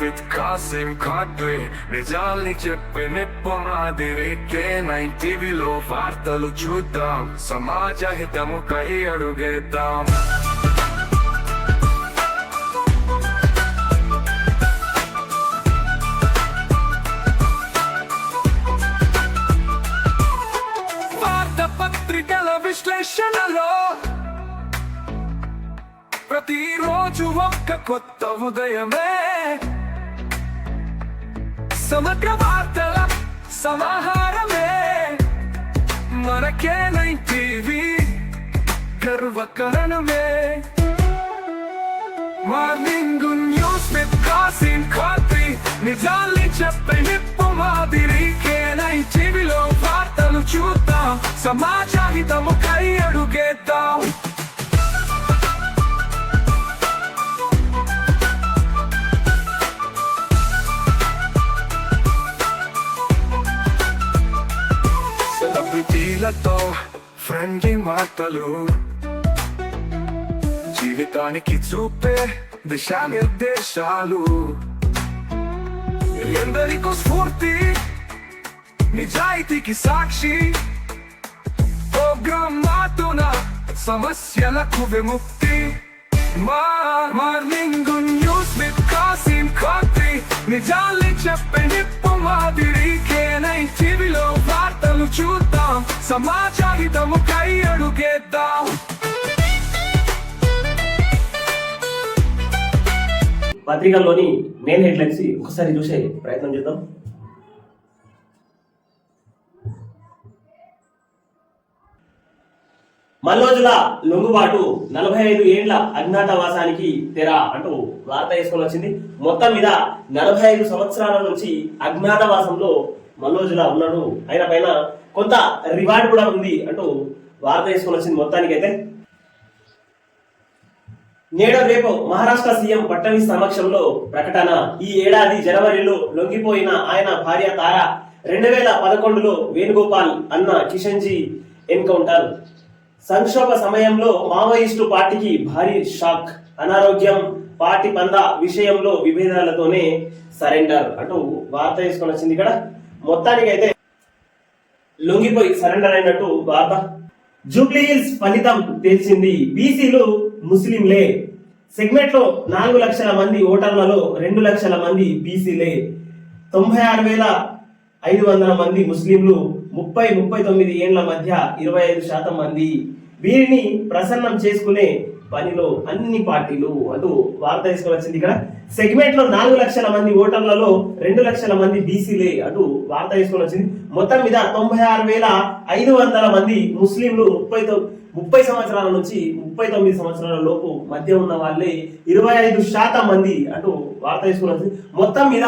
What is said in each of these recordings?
With Kasim ఖాద్రే నిజాల్ని చెప్పే నిప్పు మాదిరి కే నైన్ టీవీలో వార్తలు చూద్దాం. సమాజ హితము కై అడుగేద్దాం. వార్త పత్రికల విశ్లేషణలో ప్రతిరోజు ఒక్క కొత్త ఉదయమే సమగ్ర వార్తల సమాహారమే. మనకే TV గర్వకరణమే morning news with Kasim Khatri. నిజాల్ని చెప్పే నిప్పు మాదిరి కేనై టీవీలో వార్తలు చూద్దాం. సమాజాహితము కై అడుగేద్దాం. ఫ్రెండ్లీ మాటలు. జీవితానికి చూపే దిశానిర్దేశాలు. ఎందరికో స్ఫూర్తి నిజాయితీకి సాక్షి. ప్రోగ్రామ్ మాతున సమస్యలకు విముక్తి. మా morning news with Kasim Khatri నిజాల్ని చెప్పే నిప్పు మాదిరికేనై టీవీలో వార్తలు చూద్దాం. సమాచారితము కై అడుగేద్దాం. పత్రికల్లోని మెయిన్ హెడ్లైన్స్ ఒకసారి చూసే ప్రయత్నం చేద్దాం. మల్లోజుల లొంగుబాటు నలభై ఐదు ఏండ్ల అజ్ఞాతవాసానికి తెరా అంటూ వార్త వేసుకొని వచ్చింది. మొత్తం మీద నలభై ఐదు సంవత్సరాల నుంచి అజ్ఞాతవాసంలో మల్లోజుల ఉన్నాడు. ఆయన పైన కొంత రివార్డ్ కూడా ఉంది అంటూ వార్త వేసుకొని వచ్చింది మొత్తానికైతే. నేడు రేపు మహారాష్ట్ర సీఎం పట్టణి సమక్షంలో ప్రకటన. ఈ ఏడాది జనవరిలో లొంగిపోయిన ఆయన భార్య తార రెండు వేల పదకొండులో వేణుగోపాల్ అన్న కిషన్జీ ఎన్కౌంటర్. సంక్షోభ సమయంలో మావోయిస్టు పార్టీకి భారీ షాక్. అనారోగ్యం పార్టీ పంద విషయంలో విభేదాలతోనే సరెండర్. అంటూ వార్త తీసుకొని వచ్చింది ఇక్కడ. మొత్తానికైతే లొంగిపోయి సరెండర్ అయినట్టు వార్త. జూబ్లీహిల్స్ ఫలితం తెలిసింది. బీసీలు ముస్లింలే. సెగ్మెంట్లో నాలుగు లక్షల మంది ఓటర్లలో రెండు లక్షల మంది బీసీలే. తొంభై ఆరు వేల ఐదు వందల మంది ముస్లింలు ముప్పై ముప్పై తొమ్మిది ఏండ్ల మధ్య ఇరవై ఐదు శాతం మంది వీరిని ప్రసన్నం చేసుకునే పనిలో అన్ని పార్టీలు అంటూ వార్త తీసుకొని వచ్చింది ఇక్కడ. సెగ్మెంట్లో నాలుగు లక్షల మంది ఓటర్లలో రెండు లక్షల మంది బీసీలే అటు వార్త తీసుకొని వచ్చింది. మొత్తం మీద తొంభై ఆరు వేల ఐదు వందల మంది ముస్లింలు ముప్పై ముప్పై సంవత్సరాల నుంచి ముప్పై తొమ్మిది సంవత్సరాల లోపు మధ్య ఉన్న వాళ్ళే ఇరవై ఐదు శాతం మంది అటు వార్త తీసుకొని వచ్చింది. మొత్తం మీద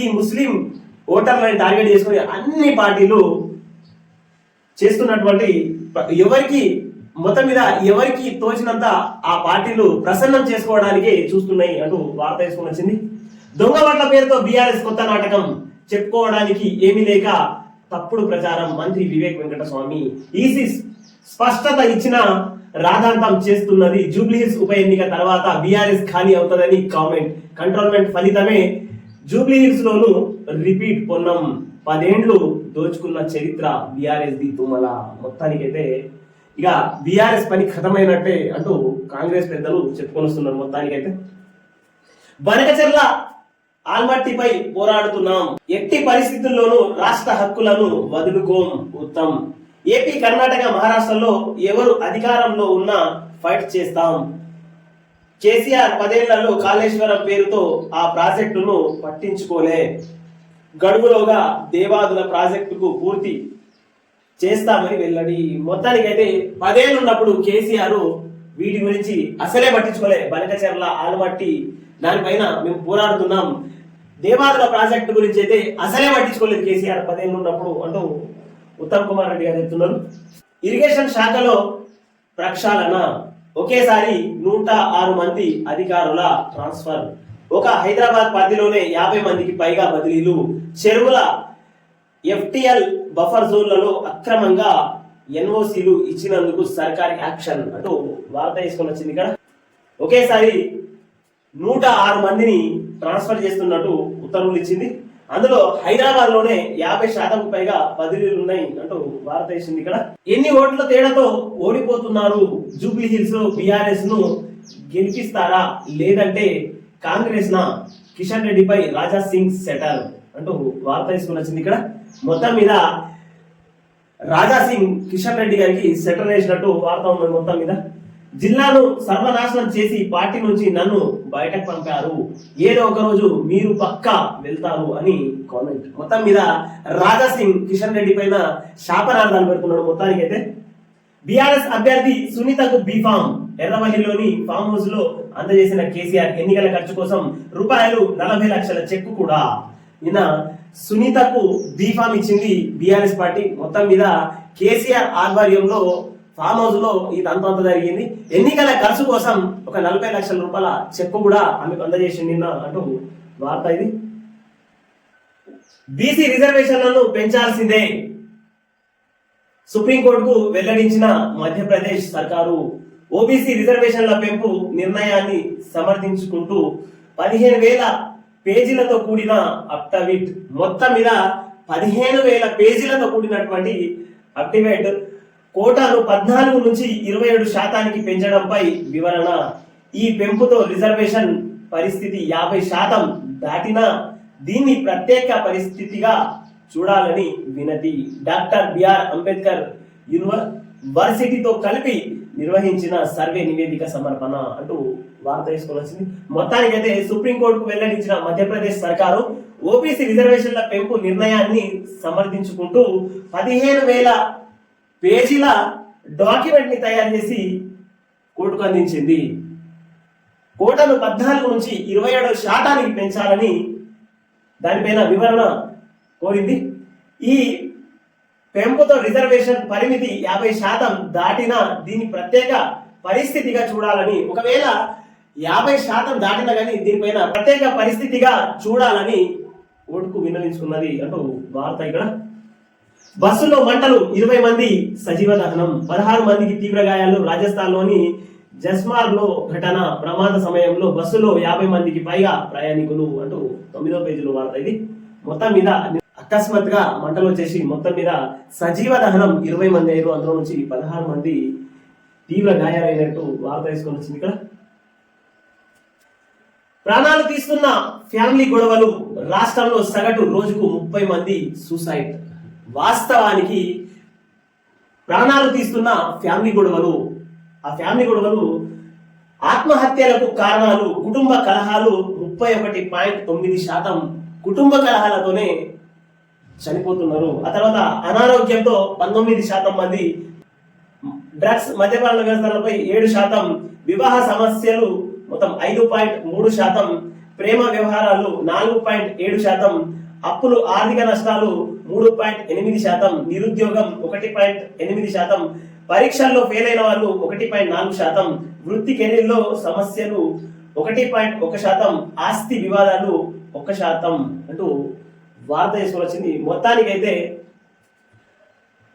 ఈ ముస్లిం ఓటర్లను టార్గెట్ చేసుకుని అన్ని పార్టీలు చేస్తున్నటువంటి ఎవరికి మొత్తం మీద ఎవరికి తోచినంత ఆ పార్టీలు ప్రసన్నం చేసుకోవడానికి చూస్తున్నాయి అంటూ వార్త వేసుకుని వచ్చింది. దొంగ ఓట్ల పేరుతో బీఆర్ఎస్ కొత్త నాటకం చెప్పుకోవడానికి ఏమీ లేక తప్పుడు ప్రచారం మంత్రి వివేక్ వెంకటస్వామి ఈసీ స్పష్టత ఇచ్చిన రాధాంతం చేస్తున్నది జూబ్లీహిల్స్ ఉప ఎన్నిక తర్వాత బీఆర్ఎస్ ఖాళీ అవుతుందని కామెంట్. కంట్రోల్మెంట్ ఫలితమే జూబ్లీహిల్స్ లోను రిపీట్ పొన్నం పదేండ్లు దోచుకున్న చరిత్ర బీఆర్ఎస్ ది తుమ్మల మొత్తానికైతే ఇక బీఆర్ఎస్ పని ఖతమైనట్టే అంటూ కాంగ్రెస్ పెద్దలు చెప్పుకొని వస్తున్నారు మొత్తానికైతే. బనకచెర్ల ఆల్మట్టిపై పోరాడుతున్నాం. ఎట్టి పరిస్థితుల్లోనూ రాష్ట్ర హక్కులను వదులుకోం ఉత్తమ్. ఏపీ కర్ణాటక మహారాష్ట్రలో ఎవరు అధికారంలో ఉన్నా ఫైట్ చేస్తాం. కేసీఆర్ పదేళ్ళలో కాళేశ్వరం పేరుతో ఆ ప్రాజెక్టును పట్టించుకోలే. గడువులోగా దేవాదుల ప్రాజెక్టుకు పూర్తి చేస్తామని వెళ్ళడి మొత్తానికైతే పదేళ్ళు ఉన్నప్పుడు కేసీఆర్ వీటి గురించి అసలే పట్టించుకోలే. బనకచెర్ల ఆలుమట్టి దానిపైన మేము పోరాడుతున్నాం. దేవాదుల ప్రాజెక్టు గురించి అయితే అసలే పట్టించుకోలేదు కేసీఆర్ పదేళ్ళు ఉన్నప్పుడు అంటూ ఉత్తమ్ కుమార్ రెడ్డి గారు చెప్తున్నారు. ఇరిగేషన్ శాఖలో ప్రక్షాళన. ఒకేసారి నూట ఆరు మంది అధికారుల ట్రాన్స్ఫర్. ఒక హైదరాబాద్ పరిధిలోనే యాభై మందికి పైగా బదిలీలు. చెరువుల ఎఫ్టిఎల్ బఫర్ జోన్లలో అక్రమంగా ఎన్ఓసీలు ఇచ్చినందుకు సర్కార్ యాక్షన్ అంటూ వార్త తీసుకొని వచ్చింది ఇక్కడ. ఒకేసారి నూట ఆరు మందిని ట్రాన్స్ఫర్ చేస్తున్నట్టు ఉత్తర్వులు ఇచ్చింది. అందులో హైదరాబాద్లోనే యాభై శాతం పైగా బదిలీలు ఉన్నాయి అంటూ వార్త వేసింది ఇక్కడ. ఎన్ని ఓట్ల తేడాతో ఓడిపోతున్నారు జూబ్లీ హిల్స్ బీఆర్ఎస్ను గెలిపిస్తారా లేదంటే కాంగ్రెస్ నా కిషన్ రెడ్డిపై రాజా సింగ్ సెటర్ అంటూ వార్త వేసుకుని వచ్చింది ఇక్కడ. మొత్తం మీద రాజా సింగ్ కిషన్ రెడ్డి గారికి సెటర్ వేసినట్టు వార్త ఉంది మొత్తం మీద. జిల్లాను సర్వనాశనం చేసి పార్టీ నుంచి నన్ను బయటకు పంపారు. ఏదో ఒక రోజు మీరు పక్క వెళ్తారు అని కామెంట్ మొత్తం మీద రాజా సింగ్ కిషన్ రెడ్డి పైన శాపనార్థాలు పెడుతున్నాడు మొత్తానికి అయితే బీఆర్ఎస్ అభ్యర్థి సునీతకు బీఫామ్ ఎర్రవల్లిలోని ఫామ్ హౌస్లో అందజేసిన కేసీఆర్ ఎన్నికల ఖర్చు కోసం రూపాయలు నలభై లక్షల చెక్కు కూడా. నిన్న సునీతకు బీఫామ్ ఇచ్చింది బీఆర్ఎస్ పార్టీ. మొత్తం మీద కేసీఆర్ ఆధ్వర్యంలో ఫామ్ హౌస్లో ఈ తంతంత జరిగింది. ఎన్నికల ఖర్చు కోసం ఒక నలభై లక్షల రూపాయల చెక్కు కూడా ఆమెకు అందజేసింది నిన్న అంటూ వార్త ఇది. బీసీ రిజర్వేషన్లను పెంచాల్సిందే. సుప్రీంకోర్టుకు వెల్లడించిన మధ్యప్రదేశ్ సర్కారు ఓబీసీ రిజర్వేషన్ల పెంపు నిర్ణయాన్ని సమర్థించుకుంటూ పదిహేను వేల పేజీలతో కూడిన అప్టవిట్ మొత్తం మీద పదిహేను వేల పేజీలతో కూడినటువంటి అప్టివేట్ కోటాను పద్నాలుగు నుంచి ఇరవై ఏడు శాతానికి పెంచడంపై వివరణ. ఈ పెంపుతో రిజర్వేషన్ పరిస్థితి యాభై శాతం దాటినా దీన్ని ప్రత్యేక పరిస్థితిగా చూడాలని వినతి. డాక్టర్ బిఆర్ అంబేద్కర్ యూనివర్సిటీతో కలిపి నిర్వహించిన సర్వే నివేదిక సమర్పణ అంటూ వార్త తీసుకోవాల్సింది వచ్చింది. మొత్తానికైతే సుప్రీంకోర్టుకు వెల్లడించిన మధ్యప్రదేశ్ సర్కారు ఓబీసీ రిజర్వేషన్ల పెంపు నిర్ణయాన్ని సమర్థించుకుంటూ పదిహేను వేల పేజీల డాక్యుమెంట్ని తయారు చేసి కోర్టుకు అందించింది. కోటను పద్నాలుగు నుంచి ఇరవై ఏడు శాతానికి పెంచాలని దానిపైన వివరణ కోరింది. ఈ పెంపుతో రిజర్వేషన్ పరిమితి యాభై శాతం దాటినా దీన్ని ప్రత్యేక పరిస్థితిగా చూడాలని ఒకవేళ యాభై శాతం దాటినా కానీ దీనిపైన ప్రత్యేక పరిస్థితిగా చూడాలని ఓటుకు విన్నవించుకున్నది అంటూ వార్త ఇక్కడ. బస్సులో మంటలు ఇరవై మంది సజీవ దహనం పదహారు మందికి తీవ్ర గాయాలు. రాజస్థాన్లోని జస్మార్లో ఘటన. ప్రమాద సమయంలో బస్సులో యాభై మందికి పైగా ప్రయాణికులు అంటూ తొమ్మిదో పేజీలో వార్త ఇది. మొత్తం మీద అకస్మాత్తుగా మంటలు వచ్చేసి మొత్తం మీద సజీవ దహనం ఇరవై మంది అయ్యారు. అందులో నుంచి పదహారు మంది తీవ్ర గాయాలైనట్టు వార్త తీసుకొని వచ్చింది ఇక్కడ. ప్రాణాలు తీస్తున్న ఫ్యామిలీ గొడవలు. రాష్ట్రంలో సగటు రోజుకు ముప్పై మంది సూసైడ్. వాస్తవానికి ప్రాణాలు తీస్తున్న ఫ్యామిలీ గొడవలు ఆ ఫ్యామిలీ గొడవలు ఆత్మహత్యలకు కారణాలు కుటుంబ కలహాలు ముప్పై ఒకటి పాయింట్ తొమ్మిది శాతం కుటుంబ కలహాలతోనే చనిపోతున్నారు. ఆ తర్వాత అనారోగ్యంతో పంతొమ్మిది శాతం మంది డ్రగ్స్ మద్యపాన వ్యవస్థలపై ఏడు శాతం వివాహ సమస్యలు మొత్తం ఐదు పాయింట్ మూడు శాతం ప్రేమ వ్యవహారాలు నాలుగు పాయింట్ ఏడు శాతం అప్పులు ఆర్థిక నష్టాలు మూడు పాయింట్ ఎనిమిది శాతం నిరుద్యోగం ఒకటి పాయింట్ ఎనిమిది శాతం పరీక్షల్లో ఫెయిల్ అయిన వాళ్ళు ఒకటి పాయింట్ నాలుగు శాతం వృత్తి కెరీర్లో సమస్యలు ఒకటి పాయింట్ ఒక శాతం ఆస్తి వివాదాలు ఒక శాతం అంటూ వార్త తీసుకొని వచ్చింది. మొత్తానికైతే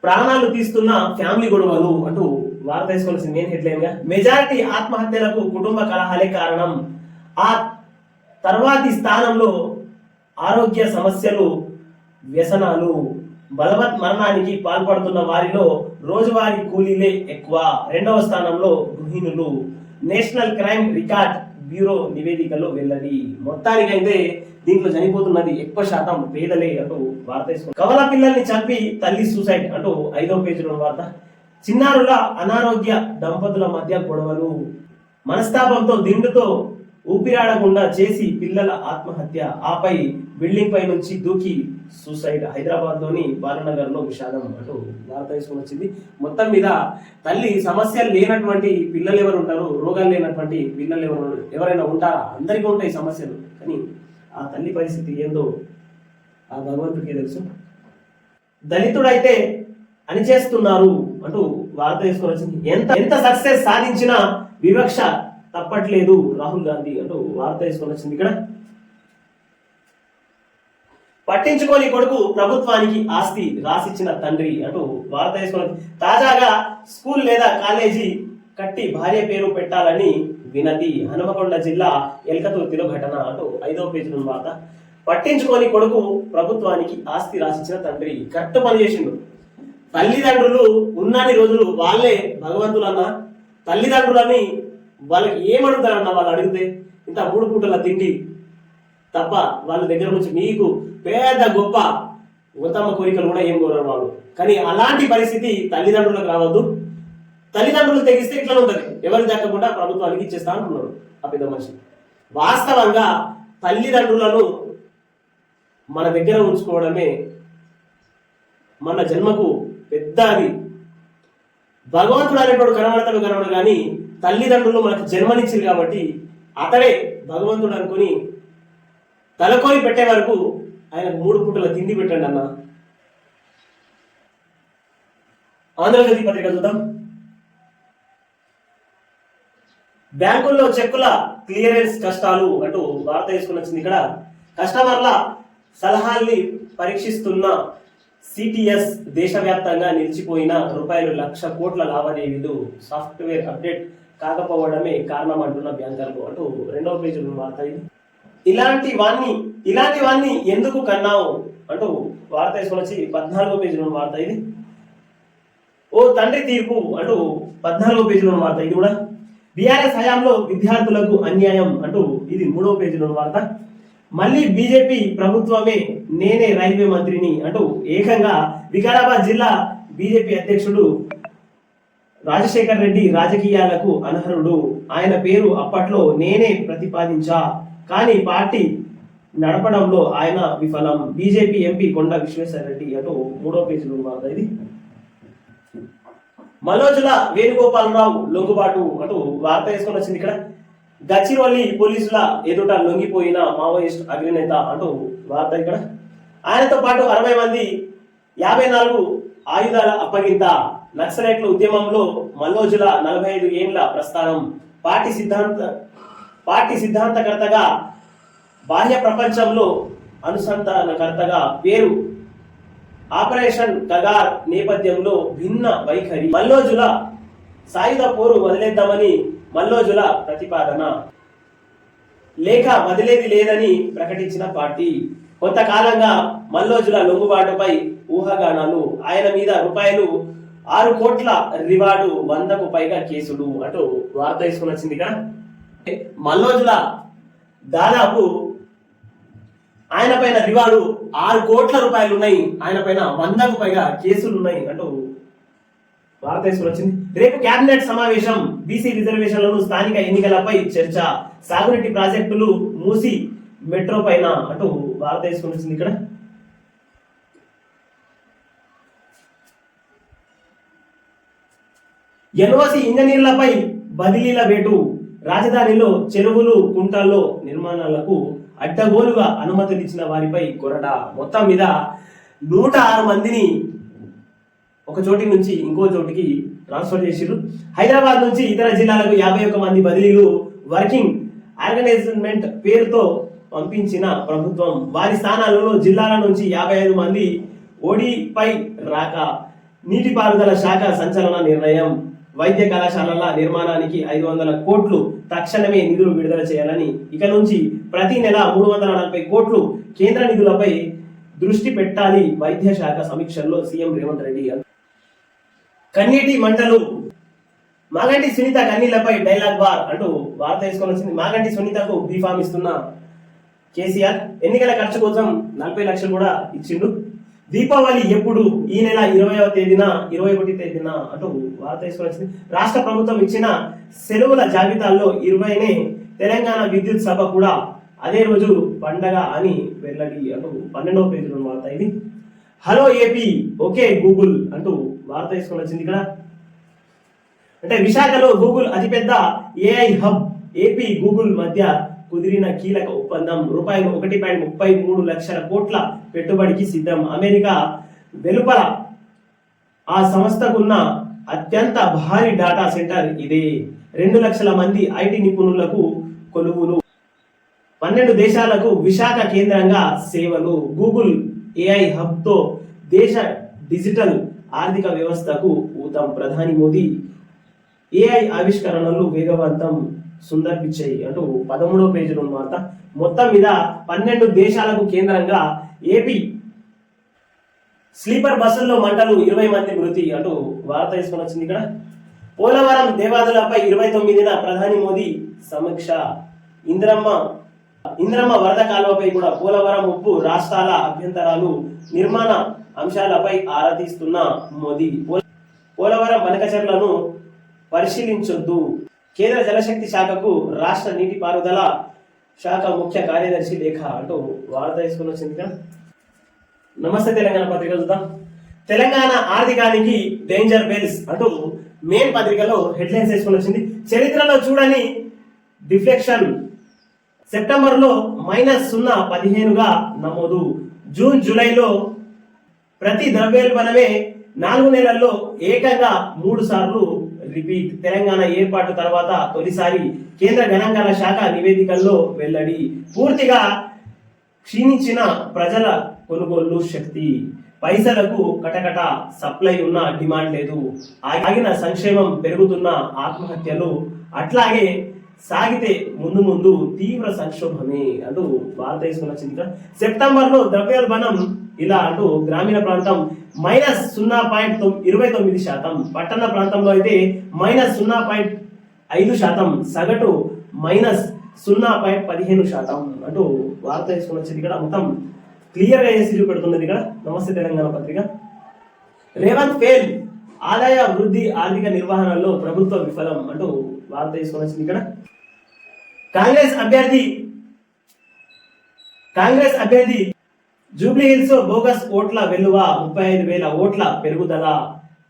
ప్రాణాలు తీస్తున్న ఫ్యామిలీ గొడవలు అంటూ వార్త తీసుకోవాల్సింది ఏం హెడ్లైన్గా. మెజారిటీ ఆత్మహత్యలకు కుటుంబ కలహాలే కారణం. ఆ తర్వాతి స్థానంలో ఆరోగ్య సమస్యలు వ్యసనాలు బలవత్ మరణానికి పాల్పడుతున్న వారిలో రోజువారీ కూలీలే ఎక్కువ. రెండవ స్థానంలో గృహిణులు. నేషనల్ క్రైమ్ రికార్డ్ బ్యూరో నివేదికలో వెల్లడి. మొత్తానికైతే దీంట్లో చనిపోతున్నది ఎక్కువ శాతం పేదలే అంటూ వార్త కవల పిల్లల్ని చంపి తల్లి సూసైడ్ అంటూ ఐదో పేజీలో వార్త. చిన్నారుల అనారోగ్య దంపతుల మధ్య గొడవలు. మనస్తాపంతో దిండుతో ఊపిరాడకుండా చేసి పిల్లల ఆత్మహత్య. ఆపై బిల్డింగ్ పై నుంచి దూకి సూసైడ్ హైదరాబాద్లోని బాలనగర్లో విషాదం అంటూ వార్త తీసుకుని వచ్చింది. మొత్తం మీద తల్లి సమస్యలు లేనటువంటి పిల్లలు ఎవరు ఉంటారు? రోగాలు లేనటువంటి పిల్లలు ఎవరు ఎవరైనా ఉంటారా? అందరికీ ఉంటాయి సమస్యలు. కానీ ఆ తల్లి పరిస్థితి ఏందో ఆ భగవంతుడికి తెలుసు. దళితుడైతే అని చేస్తున్నారు అంటూ వార్త తీసుకొని వచ్చింది. ఎంత ఎంత సక్సెస్ సాధించినా వివక్ష తప్పట్లేదు రాహుల్ గాంధీ అంటూ వార్త తీసుకొని వచ్చింది. ఇక్కడ పట్టించుకోని కొడుకు ప్రభుత్వానికి ఆస్తి రాసిచ్చిన తండ్రి అంటూ వార్త తాజాగా స్కూల్ లేదా కాలేజీ కట్టి భార్య పేరు పెట్టాలని వినతి. హనుమకొండ జిల్లా ఎల్కతుర్తిలో ఘటన అంటూ ఐదో పేజీ వార్త. పట్టించుకోని కొడుకు ప్రభుత్వానికి ఆస్తి రాసిచ్చిన తండ్రి కరెక్ట్ పని చేసిండు. తల్లిదండ్రులు ఉన్నన్ని రోజులు వాళ్ళే భగవంతులన్న తల్లిదండ్రులని వాళ్ళకి ఏమడుగుతారన్న వాళ్ళు అడిగితే ఇంత మూడు పూటల తిండి తప్ప వాళ్ళ దగ్గర నుంచి మీకు పేద గొప్ప ఉత్తమ కోరికలు కూడా ఏం కోరరు వాళ్ళు. కానీ అలాంటి పరిస్థితి తల్లిదండ్రులకు రావద్దు. తల్లిదండ్రులు తెగిస్తే ఇట్లా ఉంటుంది. ఎవరు దక్కకుండా ప్రభుత్వానికి ఇచ్చేస్తా అంటున్నాడు ఆ పెద్ద మనిషి. వాస్తవంగా తల్లిదండ్రులను మన దగ్గర ఉంచుకోవడమే మన జన్మకు పెద్ద అది భగవంతుడు అనేటోడు కనబడతాడు కనబడు కానీ తల్లిదండ్రులు మనకు జన్మనిచ్చింది కాబట్టి అతడే భగవంతుడు అనుకుని తలకొని పెట్టే వరకు ఆయన మూడు పూటల తిండి పెట్టండి అన్న. ఆంధ్రజ్యోతి పత్రిక చూద్దాం. బ్యాంకుల్లో చెక్కుల క్లియరెన్స్ కష్టాలు అంటూ వార్త తీసుకుని వచ్చింది ఇక్కడ. కస్టమర్ల సలహాల్ని పరీక్షిస్తున్న సిటిఎస్ దేశవ్యాప్తంగా నిలిచిపోయిన రూపాయలు లక్ష కోట్ల లావాదేవీలు సాఫ్ట్వేర్ అప్డేట్ కాకపోవడమే కారణం అంటున్న బ్యాంకర్లు. అంటూ రెండవ పేజీలో వార్త ఇది. ఇలాంటి వాణ్ణి ఇలాంటి వాణ్ణి ఎందుకు కన్నావు? అంటూ వార్త వేసుకొని వచ్చి పద్నాలుగో పేజీలో వార్త ఇది. ఓ తండ్రి తీర్పు అంటూ పద్నాలుగో పేజీలో వార్త ఇది కూడా. బీఆర్ఎస్ హయాంలో విద్యార్థులకు అన్యాయం అంటూ ఇది మూడో పేజీలో వార్త. మళ్ళీ బీజేపీ ప్రభుత్వమే నేనే రైల్వే మంత్రిని అంటూ ఏకంగా వికారాబాద్ జిల్లా బీజేపీ అధ్యక్షుడు రాజశేఖర్ రెడ్డి రాజకీయాలకు అనర్హుడు. ఆయన పేరు అప్పట్లో నేనే ప్రతిపాదించా. కానీ పార్టీ నడపడంలో ఆయన విఫలం. బీజేపీ ఎంపీ కొండ విశ్వేశ్వర రెడ్డి అటు మూడో పేజీలో వార్త ఇది. మనోజుల వేణుగోపాలరావు లొంగుబాటు అటు వార్త వేసుకొని వచ్చింది ఇక్కడ. గచ్చిరోలి పోలీసుల ఎదుట లొంగిపోయిన మావోయిస్ట్ అగ్రనేత అంటూ వార్త ఇక్కడ. ఆయనతో పాటు అరవై మంది యాభై నాలుగు ఆయుధాల అప్పగింత నక్సలైట్ల ఉద్యమంలో మల్లోజుల నలభై ఐదు ఏండ్ల ప్రస్థానం. పార్టీ సిద్ధాంత పార్టీ సిద్ధాంతకర్తగా బాహ్య ప్రపంచంలో అనుసంధానకర్తగా పేరు ఆపరేషన్ కగార్ నేపథ్యంలో భిన్న వైఖరి. మల్లోజుల సాయుధ పోరు వదిలేద్దామని మల్లోజుల ప్రతిపాదన. లేఖ వదిలేది లేదని ప్రకటించిన పార్టీ. కొంతకాలంగా మల్లోజుల లొంగుబాటుపై ఊహాగానాలు. ఆయన మీద రూపాయలు ఆరు కోట్ల రివార్డు వందకు పైగా కేసులు. అంటూ వార్త తీసుకుని వచ్చిందిగా మల్లోజుల దాదాపు ఆయన పైన రివార్డు ఆరు కోట్ల రూపాయలు ఉన్నాయి. ఆయన పైన వందకు పైగా కేసులు ఉన్నాయి అంటూ భారతదేశంలో వచ్చింది. రేపు కేబినెట్ సమావేశం బీసీ రిజర్వేషన్లను స్థానిక ఎన్నికలపై చర్చ సాగునీటి ప్రాజెక్టులు మూసి మెట్రో పైన అంటూ భారతదేశం వచ్చింది ఇక్కడ. ఎన్ఓసి ఇంజనీర్లపై బదిలీల వేటు రాజధానిలో చెరువులు కుంటల్లో నిర్మాణాలకు అడ్డగోలుగా అనుమతులిచ్చిన వారిపై కొరట. మొత్తం మీద నూట ఆరు మందిని ఒక చోటి నుంచి ఇంకో చోటికి ట్రాన్స్ఫర్ చేసిరు హైదరాబాద్ నుంచి ఇతర జిల్లాలకు యాభై ఒక్క మంది బదిలీలు వర్కింగ్ ఆర్గనైజ్మెంట్ పేరుతో పంపించిన ప్రభుత్వం. వారి స్థానాలలో జిల్లాల నుంచి యాభై ఐదు మంది ఓడిపై రాక నీటిపారుదల శాఖ సంచలన నిర్ణయం. వైద్య కళాశాలల నిర్మాణానికి ఐదు వందల కోట్లు తక్షణమే నిధులు విడుదల చేయాలని ఇక నుంచి ప్రతి నెల మూడు వందల నలభై కోట్లు కేంద్ర నిధులపై దృష్టి పెట్టాలి వైద్య శాఖ సమీక్షల్లో సీఎం రేవంత్ రెడ్డి కన్నీటి మంటలు మాగంటి సునీత కన్నీళ్ళపై డైలాగ్ బార్ అంటూ వార్త తీసుకొని మాగంటి సునీతకు బీఫామ్ ఇస్తున్న కేసీఆర్. ఎన్నికల ఖర్చు కోసం నలభై లక్షలు కూడా ఇచ్చిండు. దీపావళి ఎప్పుడు? ఈ నెల ఇరవైవ తేదీన ఇరవై ఒకటి తేదీన అంటూ వార్త రాష్ట్ర ప్రభుత్వం ఇచ్చిన సెలవుల జాబితాల్లో ఇరవైనే తెలంగాణ విద్యుత్ సభ కూడా అదే రోజు పండగ అని వెల్లడి అంటూ పన్నెండవ పేజీలో వార్త ఇది. హలో ఏపీ ఓకే గూగుల్ అంటూ వార్త తీసుకొని వచ్చింది ఇక్కడ. అంటే విశాఖలో గూగుల్ అతిపెద్ద ఏఐ హబ్ ఏపీ గూగుల్ మధ్య కుదిరిన కీలక ఒప్పందం రూపాయలు ఒకటి పాయింట్ ముప్పై మూడు లక్షల కోట్ల పెట్టుబడికి సిద్ధం. అమెరికా వెలుపల ఆ సంస్థకున్న అత్యంత భారీ డాటా సెంటర్ ఇదే. రెండు లక్షల మంది ఐటీ నిపుణులకు కొలువులు. పన్నెండు దేశాలకు విశాఖ కేంద్రంగా సేవలు. గూగుల్ ఏఐ హబ్తో దేశ డిజిటల్ ఆర్థిక వ్యవస్థకు ఊతం. ప్రధాని మోదీ ఏఐ ఆవిష్కరణలు వేగవంతం. సుందర్ పిచ్చై అంటూ పదమూడవ పేజీలో ఉన్న వార్త మొత్తం మీద పన్నెండు దేశాలకు కేంద్రంగా ఏపీ స్లీపర్ బస్సుల్లో మంటలు ఇరవై మంది మృతి అంటూ వార్త తీసుకొని వచ్చింది ఇక్కడ. పోలవరం దేవాదులపై ఇరవై తొమ్మిదిన ప్రధాని మోదీ సమీక్ష. ఇంద్రమ్మ ఇంద్రమ్మ వరద కాలువపై కూడా పోలవరం ఉప్పు రాష్ట్రాల అభ్యంతరాలు నిర్మాణ అంశాలపై ఆరా తీస్తున్న మోదీ. పోలవరం బనకచర్లను పరిశీలించొద్దు. కేంద్ర జలశక్తి శాఖకు రాష్ట్ర నీటిపారుదల శాఖ ముఖ్య కార్యదర్శి లేఖ అంటూ వార్త తీసుకుని వచ్చిందిగా నమస్తే తెలంగాణ పత్రిక చూద్దాం. తెలంగాణ ఆర్థికానికి డేంజర్ బెల్స్ అంటూ మెయిన్ పత్రికలో హెడ్లైన్స్ వేసుకుని వచ్చింది చరిత్రలో చూడని డిఫ్లెక్షన్ సెప్టెంబర్లో మైనస్ సున్నా పదిహేనుగా నమోదు. జూన్ జూలైలో ప్రతి ద్రవ్యోల్బణమే నాలుగు నెలల్లో ఏకంగా మూడు సార్లు రిపీట్ తెలంగాణ ఏర్పాటు తర్వాత తొలిసారి కేంద్ర గణాంకాల శాఖ నివేదికల్లో వెల్లడి. పూర్తిగా క్షీణించిన ప్రజల కొనుగోలు శక్తి. పైసలకు కటకట సప్లై ఉన్న డిమాండ్ లేదు. ఆగిన సంక్షేమం పెరుగుతున్న ఆత్మహత్యలు అట్లాగే సాగితే ముందు ముందు తీవ్ర సంక్షోభమే అంటూ భారతదేశంలో తీసుకున్న చింత ద్రవ్యోల్బణం ఇలా అంటూ గ్రామీణ ప్రాంతం మైనస్ సున్నా పాయింట్ ఇరవై తొమ్మిది శాతం. పట్టణ ప్రాంతంలో అయితే మైనస్ సున్నా పాయింట్ ఐదు శాతం. సగటు మైనస్ సున్నా పాయింట్ పదిహేను శాతం. అంటూ వార్త వేసుకుని వచ్చింది ఇక్కడ. మొత్తం క్లియర్గా చేసి చూపెడుతున్నది ఇక్కడ. నమస్తే తెలంగాణ పత్రిక. రేవంత్ ఫెయిల్. ఆదాయ వృద్ధి ఆర్థిక నిర్వహణలో ప్రభుత్వ విఫలం అంటూ వార్త తీసుకుని వచ్చింది ఇక్కడ. కాంగ్రెస్ అభ్యర్థి కాంగ్రెస్ అభ్యర్థి జూబ్లీహిల్స్ బోగస్ ఓట్ల వెలువ ముప్పై ఐదు వేల ఓట్ల పెరుగుదల.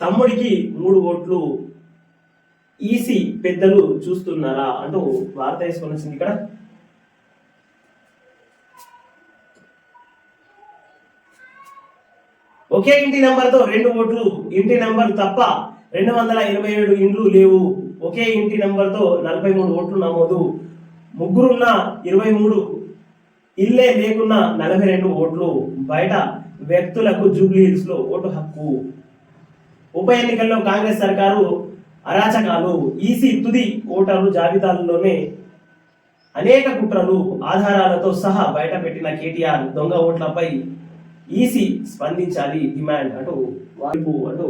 తమ్ముడికి మూడు ఓట్లు. ఈసీ పెద్దలు చూస్తున్నారా? అంటూ వార్త వేసుకొని వచ్చింది ఇక్కడ. ఒకే ఇంటి నెంబర్తో రెండు ఓట్లు. ఇంటి నంబర్ తప్ప రెండు వందల ఇరవై ఏడు ఇండ్లు లేవు. ఒకే ఇంటి నెంబర్తో నలభై మూడు ఓట్లు నమోదు. ముగ్గురున్న ఇరవై మూడు ఇల్లే లేకున్న నలభై రెండు ఓట్లు బయట వ్యక్తులకు జూబ్లీహిల్స్లో ఓటు హక్కు. ఉప ఎన్నికల్లో కాంగ్రెస్ సర్కారు అరాచకాలు. ఈసీ తుది ఓటర్లు జాబితాల్లోనే అనేక కుట్రలు ఆధారాలతో సహా బయట పెట్టిన కేటీఆర్ దొంగ ఓట్లపై ఈసీ స్పందించాలి డిమాండ్ అంటూ వార్పు అటు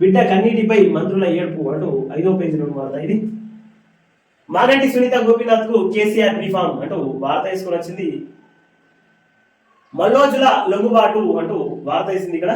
బిడ్డ కన్నీటిపై మంత్రుల ఏడుపు అటు ఐదో పేజీలో వార్త ఇది. మాగంటి సునీత గోపీనాథ్కు కేసీఆర్ బీఫామ్ అంటూ వార్త వేసుకొని వచ్చింది. మల్లోజుల లొంగుబాటు అంటూ వార్త వేసింది ఇక్కడ.